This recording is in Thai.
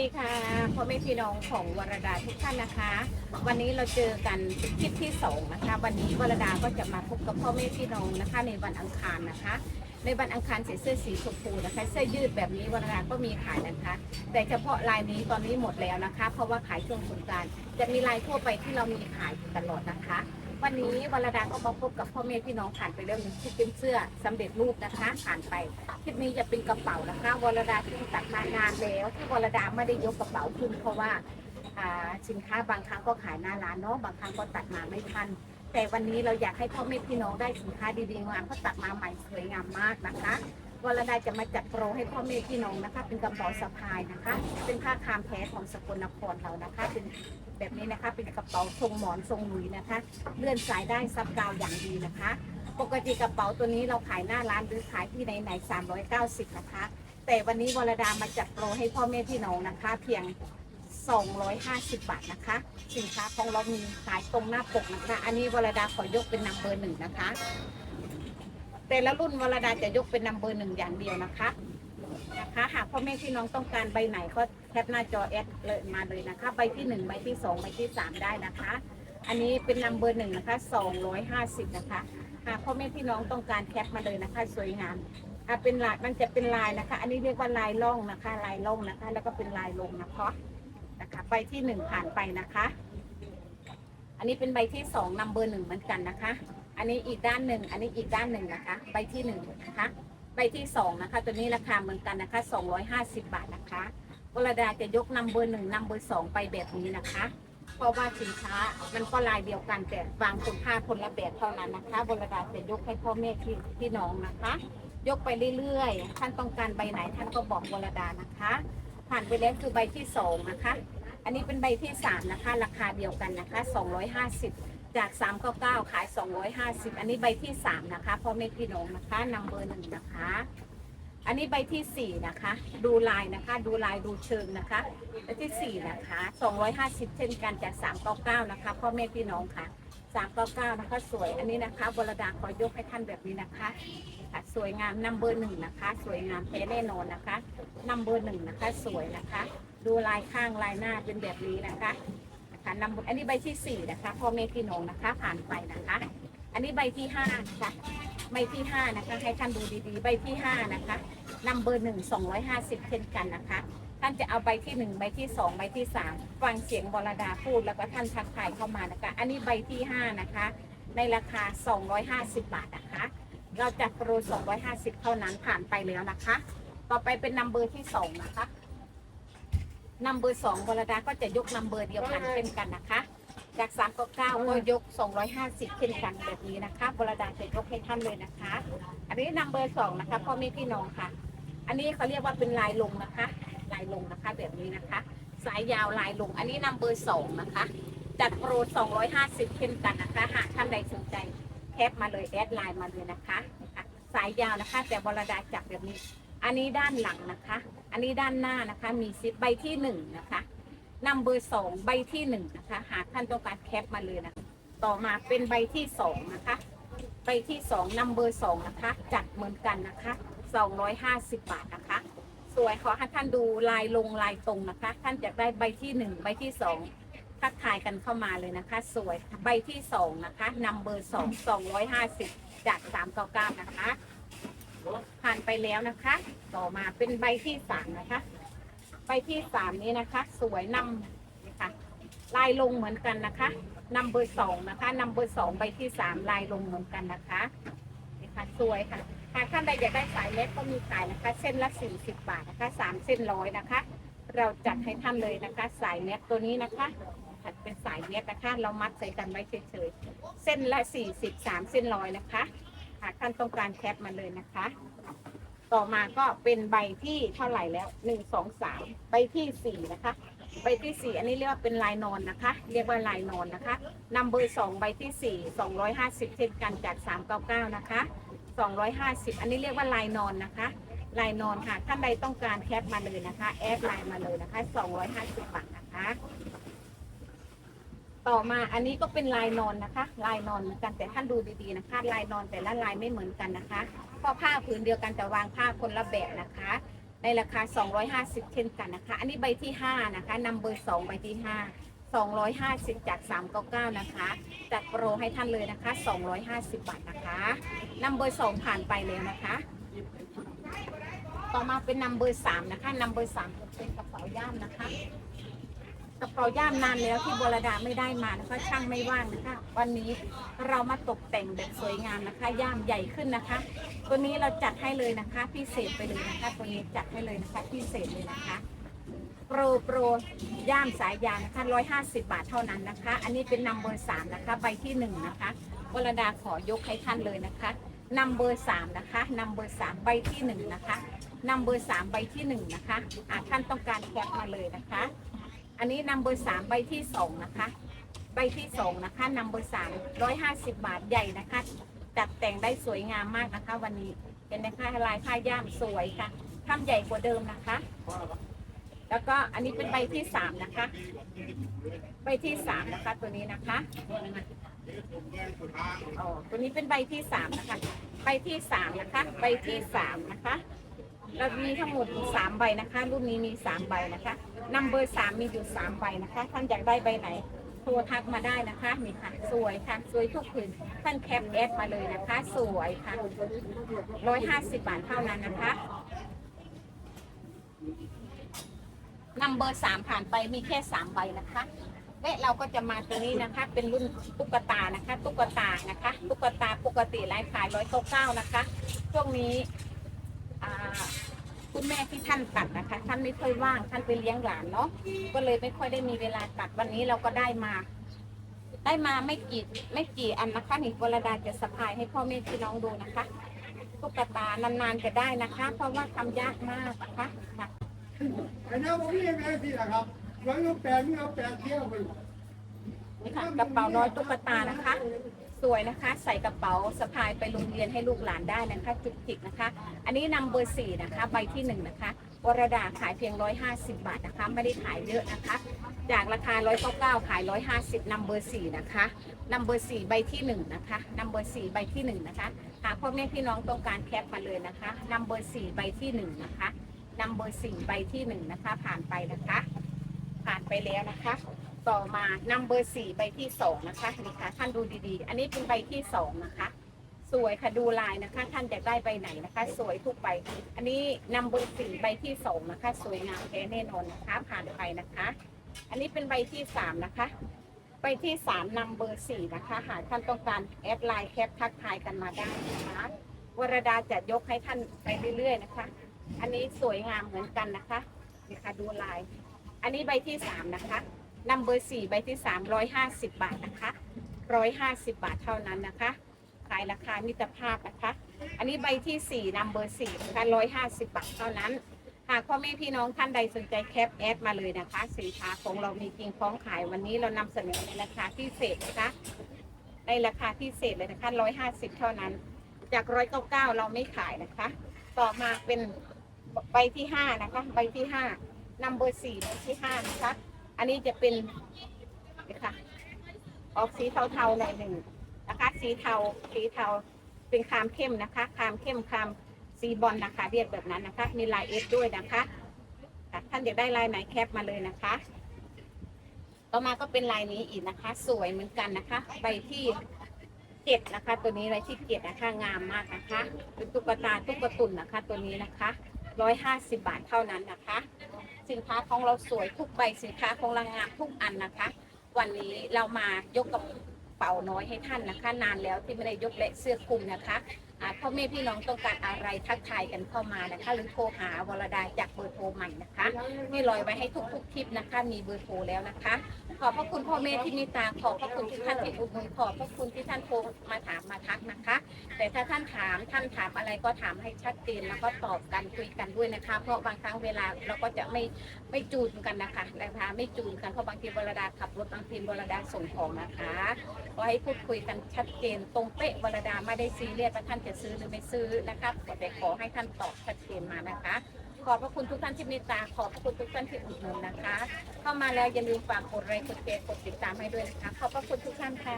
ดีค่ะพ่อแม่พี่น้องของวรดาทุกท่านนะคะ วันนี้เราเจอกันคลิปที่สองนะคะ วันนี้วรดาก็จะมาพบกับพ่อแม่พี่น้องนะคะ ในวันอังคารนะคะ ในวันอังคารใส่เสื้อสีชมพูนะคะ เสื้อยืดแบบนี้วรดาก็มีขายนะคะ แต่เฉพาะลายนี้ตอนนี้หมดแล้วนะคะ เพราะว่าขายช่วงสงกรารจะมีลายทั่วไปที่เรามีขายอยู่ตลอดนะคะ วันนี้วรดาก็มาพบกับพ่อแม่พี่น้องผ่านไปเรื่องหนึงที่เป็นเสื้อสำเร็จรูปนะคะผ่านไปคลิปนี้จะเป็นกระเป๋านะคะวรดาที่ตัดมานานแล้ว ที่วรดาไม่ได้ยกกระเป๋าขึ้น เพราะว่าอ่าสินค้าบางครั้งก็ขายหน้าร้านเนาะบางครั้งก็ตัดมาไม่ทันแต่วันนี้เราอยากให้พ่อแม่พี่น้องได้สินค้าดีๆงามเพราะตัดมาใหม่สวยงามมากนะคะวรดาจะมาจัดโปรให้พ่อแม่พี่น้องนะคะ เป็นกระเป๋าสะพายนะคะ เป็นผ้าคามแท้ของสกลนครเรานะคะเป็น แบบนี้นะคะ เป็นกระเป๋าทรงหมอนทรงหลุยนะคะ เลื่อนสายได้ซับกาวอย่างดีนะคะ ปกติกระเป๋าตัวนี้เราขายหน้าร้านหรือขายที่ไหนไหน390 นะคะ แต่วันนี้วรดามาจัดโปรให้พ่อแม่พี่น้องนะคะ เพียง 250 บาทนะคะ สินค้าของเรามีขายตรงหน้าปกนะคะ อันนี้วรดาขอยกเป็นนัมเบอร์หนึ่งนะคะ แต่ละรุ่นวรดาจะยกเป็นนัมเบอร์หนึ่งอย่างเดียวนะคะ นะคะหากพ่อแม่พี่น้องต้องการใบไหนก็แคปหน้าจอแอดเลยมาเลยนะคะ ใบที่หนึ่งใบที่สองใบที่สามได้นะคะ อันนี้เป็นนัมเบอร์หนึ่งนะคะ250นะคะหากพ่อแม่พี่น้องต้องการแคปมาเลยนะคะ สวยงามอะเป็นลายมันจะเป็นลายนะคะ อันนี้เรียกว่าลายล่องนะคะ ลายล่องนะคะ แล้วก็เป็นลายลงนะคะนะคะใบที่หนึ่งผ่านไปนะคะ อันนี้เป็นใบที่สองนัมเบอร์หนึ่งเหมือนกันนะคะ อันนี้อีกด้านหนึ่งอันนี้อีกด้านหนึ่งนะคะ ใบที่หนึ่งนะคะ ใบที่สองนะคะ ตัวนี้ราคาเหมือนกันนะคะ 250 บาทนะคะวรดาจะยกนัมเบอร์หนึ่งนัมเบอร์สองไปแบบนี้นะคะ เพราะว่าสินค้ามันก็ลายเดียวกันแต่บางคนผ้าคนละแบบเท่านั้นนะคะบรดาจะยกให้พ่อแม่พี่พี่น้องนะคะ ยกไปเรื่อยๆ ท่านต้องการใบไหนท่านก็บอกบรดานะคะ ผ่านไปแล้วคือใบที่สองนะคะ อันนี้เป็นใบที่สามนะคะ ราคาเดียวกันนะคะ 250 จาก 399 ขาย 250 อันนี้ใบที่สามนะคะพ่อแม่พี่น้องนะคะนัมเบอร์หนึ่งนะคะ อันนี้ใบที่สี่นะคะ ดูลายนะคะ ดูลายดูเชิงนะคะใบที่สี่นะคะ 250 เช่นกันจาก 399 นะคะพ่อแม่พี่น้องค่ะ 399 นะคะ สวยอันนี้นะคะบรดาขอยกให้ท่านแบบนี้นะคะค่ะสวยงามนัมเบอร์หนึ่งนะคะ สวยงามแท้แน่นอนนะคะนัมเบอร์หนึ่งนะคะ สวยนะคะ ดูลายข้างลายหน้าเป็นแบบนี้นะคะ นะคะนัมอันนี้ใบที่สี่นะคะพ่อแม่พี่น้องนะคะ ผ่านไปนะคะ อันนี้ใบที่ห้านะคะใบที่ห้านะคะ ให้ท่านดูดีๆ ใบที่ห้านะคะนัมเบอร์หนึ่งสองร้อยห้าสิบเช่นกันนะคะ ท่านจะเอาใบที่หนึ่งใบที่สองใบที่สามฟังเสียงบรดาพูดแล้วก็ท่านทักทายเข้ามานะคะ อันนี้ใบที่ห้านะคะ ในราคา250บบาทนะคะ เราจัดโปร250เท่านั้นผ่านไปแล้วนะคะ ต่อไปเป็นนัมเบอร์ที่สองนะคะ นัมเบอร์สองบรดาก็จะยกนัมเบอร์เดียวกันเช่นกันนะคะ จาก3ก็9ก็ยก 250เช่นกันแบบนี้นะคะบรดาจะยกให้ท่านเลยนะคะ อันนี้นัมเบอร์สองนะคะพ่อแม่พี่น้องค่ะ อันนี้เขาเรียกว่าเป็นลายลงนะคะ ลายลงนะคะแบบนี้นะคะ สายยาวลายลง อันนี้นัมเบอร์สองนะคะจัดโปร 250เช่นกันนะคะหากท่านใดสนใจแคปมาเลยแอดไลน์มาเลยนะคะนะคะสายยาวนะคะ แต่บรดาจับแบบนี้ อันนี้ด้านหลังนะคะ อันนี้ด้านหน้านะคะมีซิปใบที่หนึ่งนะคะนัมเบอร์สองใบที่หนึ่งนะคะ หากท่านต้องการแคปมาเลยนะ ต่อมาเป็นใบที่สองนะคะ ใบที่สองนัมเบอร์สองนะคะ จัดเหมือนกันนะคะ250บาทนะคะ สวยขอให้ท่านดูลายลงลายตรงนะคะ ท่านจะได้ใบที่หนึ่งใบที่สองทักทายกันเข้ามาเลยนะคะ สวยใบที่สองนะคะนัมเบอร์สองสองร้อยห้าสิบจากสามเก้าเก้านะคะ ผ่านไปแล้วนะคะ ต่อมาเป็นใบที่สามนะคะ ใบที่สามนี้นะคะ สวยนำนี่ค่ะลายลงเหมือนกันนะคะนัมเบอร์สองนะคะนัมเบอร์สองใบที่สามลายลงเหมือนกันนะคะนี่ค่ะสวยค่ะหากท่านใดอยากได้สายเล็กก็มีขายนะคะ เส้นละสี่สิบบาทนะคะสามเส้นร้อยนะคะ เราจัดให้ท่านเลยนะคะ สายเน็ตตัวนี้นะคะถัดเป็นสายเน็ตนะคะ เรามัดใส่กันไว้เฉยๆเส้นละสี่สิบสามเส้นร้อยนะคะ หากท่านต้องการแคปมาเลยนะคะ ต่อมาก็เป็นใบที่เท่าไหร่แล้วหนึ่งสองสามใบที่สี่นะคะใบที่สี่อันนี้เรียกว่าเป็นลายนอนนะคะ เรียกว่าลายนอนนะคะนัมเบอร์สองใบที่สี่สองร้อยห้าสิบเช่นกันจากสามเก้าเก้านะคะสองร้อยห้าสิบอันนี้เรียกว่าลายนอนนะคะลายนอนค่ะท่านใดต้องการแคปมาเลยนะคะ แอดไลน์มาเลยนะคะสองร้อยห้าสิบบาทนะคะ ต่อมาอันนี้ก็เป็นลายนอนนะคะ ลายนอนเหมือนกันแต่ท่านดูดีๆนะคะ ลายนอนแต่ละลายไม่เหมือนกันนะคะเพราะผ้าผืนเดียวกันแต่วางผ้าคนละแบบนะคะ ในราคา 250 เช่นกันนะคะ อันนี้ใบที่ 5 นะคะนำเบอร์2ใบที่ 5 250 จาก 399 นะคะจัดโปรให้ท่านเลยนะคะ 250 บาทนะคะนำเบอร์2ผ่านไปแล้วนะคะ ต่อมาเป็นนำเบอร์3นะคะนำเบอร์3เป็นกระเป๋าย่ามนะคะ กระเป๋าย่ามนานแล้วที่บรดาไม่ได้มานะคะ ช่างไม่ว่างนะคะ วันนี้เรามาตกแต่งแบบสวยงามนะคะ ย่ามใหญ่ขึ้นนะคะ ตัวนี้เราจัดให้เลยนะคะ พิเศษไปเลยนะคะ ตัวนี้จัดให้เลยนะคะพิเศษเลยนะคะโปรโปรย่ามสายยางนะคะ150บาทเท่านั้นนะคะ อันนี้เป็นนัมเบอร์สามนะคะใบที่หนึ่งนะคะวรดาขอยกให้ท่านเลยนะคะนัมเบอร์สามนะคะนัมเบอร์สามใบที่หนึ่งนะคะนัมเบอร์สามใบที่หนึ่งนะคะอาท่านต้องการแคปมาเลยนะคะ อันนี้นัมเบอร์สามใบที่สองนะคะ ใบที่สองนะคะนัมเบอร์สามร้อยห้าสิบบาทใหญ่นะคะ จัดแต่งได้สวยงามมากนะคะ วันนี้เห็นไหมคะลายผ้าย่ามสวยค่ะทำใหญ่กว่าเดิมนะคะ แล้วก็อันนี้เป็นใบที่สามนะคะ ใบที่สามนะคะตัวนี้นะคะอ๋อตัวนี้เป็นใบที่สามนะคะ ใบที่สามนะคะ ใบที่สามนะคะ เรามีทั้งหมดสามใบนะคะ รุ่นนี้มีสามใบนะคะนัมเบอร์สามมีอยู่สามใบนะคะ ท่านอยากได้ใบไหนโทรทักมาได้นะคะนี่ค่ะ สวยค่ะ สวยทุกผืนท่านแคปแอดมาเลยนะคะ สวยค่ะร้อยห้าสิบบาทเท่านั้นนะคะนัมเบอร์สามผ่านไปมีแค่สามใบนะคะและเราก็จะมาตัวนี้นะคะ เป็นรุ่นตุ๊กตานะคะ ตุ๊กตานะคะ ตุ๊กตาปกติรายขายร้อยเก้าเก้านะคะช่วงนี้ คุณแม่ที่ท่านตัดนะคะ ท่านไม่ค่อยว่างท่านไปเลี้ยงหลานเนาะก็เลยไม่ค่อยได้มีเวลาตัดวันนี้เราก็ได้มา ได้มาไม่กี่ไม่กี่อันนะคะนี่วรดาจะสะพายให้พ่อแม่พี่น้องดูนะคะตุ๊กตานานๆจะได้นะคะ เพราะว่าทำยากมากนะคะค่ะอันนี้ผมเรียกไงสิล่ะครับร้อยลูกแปดนี่เอาแปดเที่ยวไปนี่ค่ะกระเป๋าน้อยตุ๊กตานะคะ สวยนะคะ ใส่กระเป๋าสะพายไปโรงเรียนให้ลูกหลานได้นะคะ จุกจิกนะคะ อันนี้นำเบอร์สี่นะคะ ใบที่หนึ่งนะคะวรดาขายเพียง 150 บาทนะคะ ไม่ได้ขายเยอะนะคะ จากราคา 199 ขาย 150นำเบอร์สี่นะคะนำเบอร์สี่ใบที่หนึ่งนะคะนำเบอร์สี่ใบที่หนึ่งนะคะหากพ่อแม่พี่น้องต้องการแคปมาเลยนะคะนำเบอร์สี่ใบที่หนึ่งนะคะนำเบอร์สี่ใบที่หนึ่งนะคะ ผ่านไปนะคะ ผ่านไปแล้วนะคะ ต่อมานัมเบอร์สี่ใบที่สองนะคะนี่ค่ะท่านดูดีๆ อันนี้เป็นใบที่สองนะคะ สวยค่ะดูลายนะคะ ท่านจะได้ใบไหนนะคะ สวยทุกใบ อันนี้นัมเบอร์สี่ใบที่สองนะคะ สวยงามแท้แน่นอนนะคะ ผ่านไปนะคะ อันนี้เป็นใบที่สามนะคะ ใบที่สามนัมเบอร์สี่นะคะ หากท่านต้องการแอดไลน์แคปทักทายกันมาได้นะคะวรดาจะยกให้ท่านไปเรื่อยๆนะคะ อันนี้สวยงามเหมือนกันนะคะนี่ค่ะดูลาย อันนี้ใบที่สามนะคะ นัมเบอร์สี่ใบที่สามร้อยห้าสิบบาทนะคะร้อยห้าสิบบาทเท่านั้นนะคะ ขายราคามิตรภาพนะคะ อันนี้ใบที่สี่นัมเบอร์สี่นะคะร้อยห้าสิบบาทเท่านั้นหากพ่อแม่พี่น้องท่านใดสนใจแคปแอดมาเลยนะคะ สินค้าของเรามีจริงพร้อมขายวันนี้เรานำเสนอในราคาพิเศษนะคะ ในราคาพิเศษเลยนะคะร้อยห้าสิบเท่านั้น จากร้อยเก้าเก้าเราไม่ขายนะคะ ต่อมาเป็นใบที่ห้านะคะ ใบที่ห้านัมเบอร์สี่ใบที่ห้านะคะ อันนี้จะเป็นนี่ค่ะออกสีเทาๆหน่อยหนึ่งนะคะ สีเทาสีเทาเป็นคามเข้มนะคะ คามเข้มคามสีบอลนะคะ เรียกแบบนั้นนะคะ มีลายเอฟด้วยนะคะค่ะท่านอยากได้ลายไหนแคปมาเลยนะคะ ต่อมาก็เป็นลายนี้อีกนะคะ สวยเหมือนกันนะคะ ใบที่เจ็ดนะคะ ตัวนี้ใบที่เจ็ดนะคะ งามมากนะคะ เป็นตุ๊กตาตุ๊กตุ่นนะคะ ตัวนี้นะคะ ร้อยห้าสิบบาทเท่านั้นนะคะ สินค้าของเราสวยทุกใบสินค้าของเรางามทุกอันนะคะ วันนี้เรามายกกระเป๋าน้อยให้ท่านนะคะ นานแล้วที่ไม่ได้ยกและเสื้อคลุมนะคะ พ่อแม่พี่น้องต้องการอะไรทักทายกันเข้ามานะคะ หรือโทรหาวรดาจากเบอร์โทรใหม่นะคะนี่ลอยไว้ให้ทุกๆคลิปนะคะ มีเบอร์โทรแล้วนะคะ ขอบพระคุณพ่อแม่ที่มีตาขอบพระคุณที่ท่านที่อุดหนุนขอบพระคุณที่ท่านโทรมาถามมาทักนะคะ แต่ถ้าท่านถามท่านถามอะไรก็ถามให้ชัดเจนแล้วก็ตอบกันคุยกันด้วยนะคะ เพราะบางครั้งเวลาเราก็จะไม่ไม่จูนกันนะคะนะคะไม่จูนกันเพราะบางทีบรดาขับรถบางทีบรดาส่งของนะคะขอให้พูดคุยกันชัดเจนตรงเป๊ะบรดาไม่ได้ซีเรียสว่าท่านจะซื้อหรือไม่ซื้อนะคะแต่ขอให้ท่านตอบชัดเจนมานะคะ ขอบพระคุณทุกท่านที่เมตตาขอบพระคุณทุกท่านที่อุดหนุนนะคะ เข้ามาแล้วอย่าลืมฝากกดไลค์กดแชร์กดติดตามให้ด้วยนะคะ ขอบพระคุณทุกท่านค่ะ